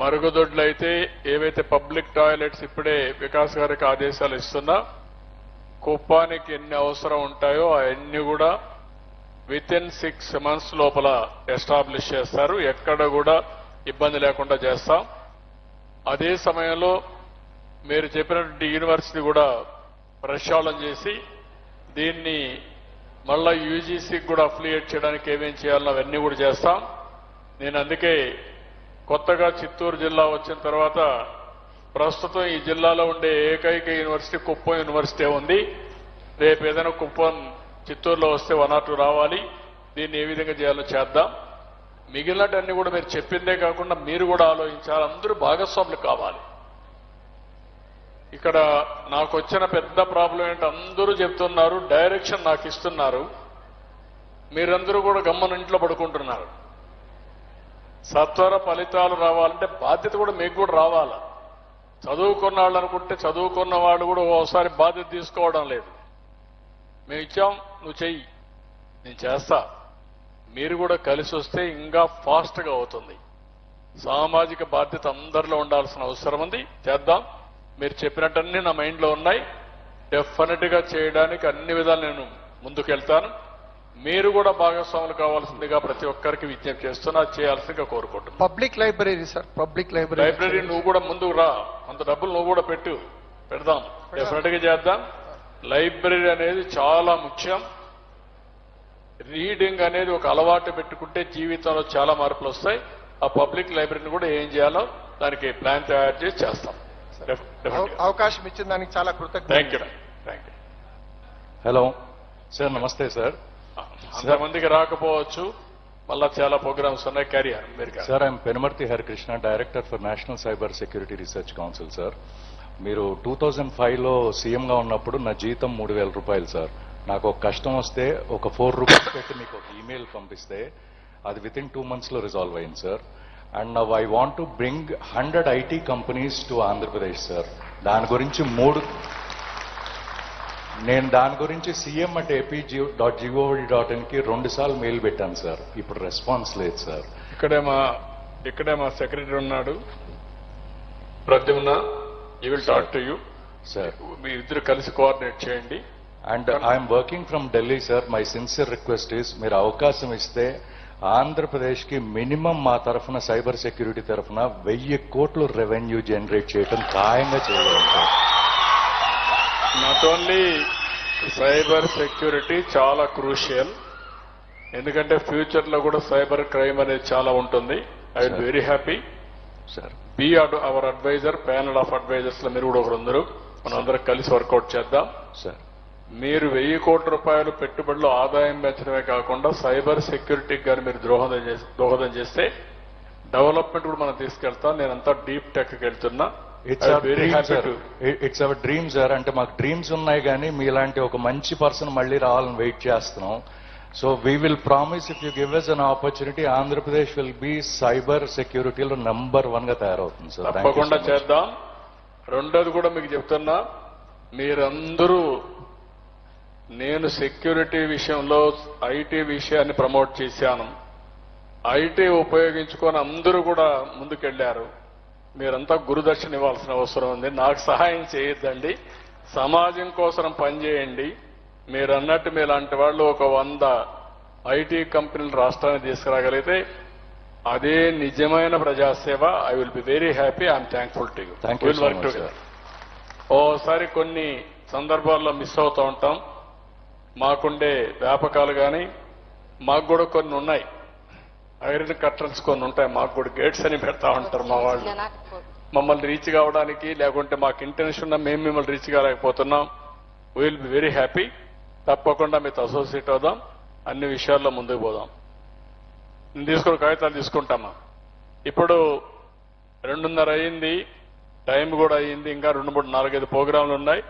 మరుగుదొడ్లు అయితే ఏవైతే పబ్లిక్ టాయిలెట్స్ ఇప్పుడే వికాస్ గారికి ఆదేశాలు ఇస్తున్నా కుప్పానికి ఎన్ని అవసరం ఉంటాయో అవన్నీ కూడా విత్ ఇన్ సిక్స్ మంత్స్ లోపల ఎస్టాబ్లిష్ చేస్తారు. ఎక్కడ కూడా ఇబ్బంది లేకుండా చేస్తాం. అదే సమయంలో మీరు చెప్పినటువంటి యూనివర్సిటీ కూడా ప్రక్షాళన చేసి దీన్ని మళ్ళా యూజీసీకి కూడా అఫిలియేట్ చేయడానికి ఏమేం చేయాలో అవన్నీ కూడా చేస్తాం. నేను అందుకే కొత్తగా చిత్తూరు జిల్లా వచ్చిన తర్వాత ప్రస్తుతం ఈ జిల్లాలో ఉండే ఏకైక యూనివర్సిటీ కుప్పం యూనివర్సిటీ ఉంది. రేపు ఏదైనా కుప్పం చిత్తూరులో వస్తే వన్ ఆర్ టూ రావాలి. దీన్ని ఏ విధంగా చేయాలో చేద్దాం. మిగిలినటన్ని కూడా మీరు చెప్పిందే కాకుండా మీరు కూడా ఆలోచించాలి. అందరూ భాగస్వాములు కావాలి. ఇక్కడ నాకు వచ్చిన పెద్ద ప్రాబ్లం ఏంటి అందరూ చెప్తున్నారు డైరెక్షన్ నాకు ఇస్తున్నారు. మీరందరూ కూడా గమ్మన ఇంట్లో పడుకుంటున్నారు. సత్వర ఫలితాలు రావాలంటే బాధ్యత కూడా మీకు కూడా రావాలా. చదువుకున్న వాళ్ళు అనుకుంటే చదువుకున్న వాళ్ళు కూడా ఓసారి బాధ్యత తీసుకోవడం లేదు. మేము ఇచ్చాం నువ్వు చెయ్యి. నేను చేస్తా. మీరు కూడా కలిసి వస్తే ఇంకా ఫాస్ట్గా అవుతుంది. సామాజిక బాధ్యత అందరిలో ఉండాల్సిన అవసరం ఉంది. చేద్దాం. మీరు చెప్పినట్టన్నీ నా మైండ్లో ఉన్నాయి. డెఫినెట్గా చేయడానికి అన్ని విధాలు నేను ముందుకెళ్తాను. మీరు కూడా భాగస్వాములు కావాల్సిందిగా ప్రతి ఒక్కరికి విజ్ఞప్తి చేస్తున్నా చేయాల్సిందిగా కోరుకుంటున్నాను public library sir public library library నువ్వు కూడా ముందుకు రా. అంత డబ్బులు నువ్వు కూడా పెట్టు. పెడదాం. డెఫినెట్గా చేద్దాం. లైబ్రరీ అనేది చాలా ముఖ్యం. రీడింగ్ అనేది ఒక అలవాటు పెట్టుకుంటే జీవితంలో చాలా మార్పులు వస్తాయి. ఆ పబ్లిక్ లైబ్రరీని కూడా ఏం చేయాలో దానికి ప్లాన్ తయారు చేసి చేస్తాం. అవ- అవకాశం ఇచ్చిన దానికి చాలా కృతజ్ఞత thank you thank you hello sir నమస్తే సార్ అంతమందికి రాకపోవచ్చు. మళ్ళా చాలా ప్రోగ్రామ్స్ ఉన్నాయి. క్యారియర్ మీరు sir I'm Penumarthi Harikrishna director for national cyber security research council sir మీరు టూ థౌజండ్ ఫైవ్లో సీఎంగా ఉన్నప్పుడు నా జీతం మూడు వేల రూపాయలు సార్ నాకు ఒక కష్టం వస్తే ఒక ఫోర్ రూపీస్ పెట్టి మీకు ఒక ఈమెయిల్ పంపిస్తే అది విత్ ఇన్ టూ మంత్స్లో రిజాల్వ్ అయింది sir and now I want to bring hundred IT companies to Andhra Pradesh sir దాని గురించి మూడు నేను దాని గురించి CM at AP dot GOV dot ఇన్కి రెండు సార్లు మెయిల్ పెట్టాను సార్ ఇప్పుడు రెస్పాన్స్ లేదు సార్ ఇక్కడే మా ఇక్కడే మా సెక్రటరీ ఉన్నాడు. Pradyumna he will talk to you sir మీ ఇద్దరు కలిసి కోఆర్డినేట్ చేయండి. And I'm working from Delhi sir my sincere request is మీరు అవకాశం ఇస్తే ఆంధ్రప్రదేశ్కి మినిమం మా తరఫున సైబర్ సెక్యూరిటీ తరఫున వెయ్యి కోట్లు రెవెన్యూ జనరేట్ చేయడం ఖాయంగా చేయగలం sir not only cyber security చాలా క్రూషియల్ ఎందుకంటే ఫ్యూచర్లో కూడా సైబర్ క్రైమ్ అనేది చాలా ఉంటుంది. I will very happy sir be our adviser panel of అడ్వైజర్స్లో మీరు కూడా ఒకరు అందరూ మనం అందరం కలిసి వర్కౌట్ చేద్దాం. సార్ మీరు వెయ్యి కోట్ల రూపాయలు పెట్టుబడిలో ఆదాయం పెంచడమే కాకుండా సైబర్ సెక్యూరిటీకి కానీ మీరు దోహదం దోహదం చేస్తే డెవలప్మెంట్ కూడా మనం తీసుకెళ్తాం. నేనంతా డీప్ టెక్ వెళ్తున్నా. It's our very dream happy sir to it's our dream sir అంటే మాకు డ్రీమ్స్ ఉన్నాయి కానీ మీలాంటి ఒక మంచి పర్సన్ మళ్ళీ రావాలని వెయిట్ చేస్తున్నాం. So we will promise if you give us an opportunity Andhra Pradesh will be cyber సెక్యూరిటీలో నంబర్ వన్గా తయారవుతుంది సార్ తప్పకుండా. చేద్దాం. రెండోది కూడా మీకు చెప్తున్నా. మీరందరూ నేను సెక్యూరిటీ విషయంలో ఐటీ విషయాన్ని ప్రమోట్ చేశాను. ఐటీ ఉపయోగించుకొని అందరూ కూడా ముందుకెళ్ళారు మీరంతా గురుదర్శన ఇవ్వాల్సిన అవసరం ఉంది. నాకు సహాయం చేయొద్దండి. సమాజం కోసం పనిచేయండి. మీరు అన్నట్టు మీలాంటి వాళ్ళు ఒక వంద ఐటీ కంపెనీలు రాష్ట్రానికి తీసుకురాగలిగితే అదే నిజమైన ప్రజాసేవ. I will be very happy I'm thankful to you will work together ఓసారి కొన్ని సందర్భాల్లో మిస్ అవుతూ ఉంటాం. మాకుండే వ్యాపకాలు కానీ మాకు కూడా కొన్ని ఉన్నాయి. ఐరన్ కట్టర్స్ కొన్ని ఉంటాయి మాకు కూడా గేట్స్ అని పెడతా ఉంటారు మా వాళ్ళు. మమ్మల్ని రీచ్ కావడానికి లేకుంటే మాకు ఇంటెన్షన్ ఉన్నా మేము మిమ్మల్ని రీచ్ కాలేకపోతున్నాం. విల్ బి వెరీ హ్యాపీ తప్పకుండా మీతో అసోసియేట్ అవుదాం. అన్ని విషయాల్లో ముందుకు పోదాం. నేను తీసుకుని కాగితాలు తీసుకుంటామా? ఇప్పుడు రెండున్నర అయింది టైం కూడా అయింది ఇంకా రెండు మూడు నాలుగైదు ప్రోగ్రాంలు ఉన్నాయి.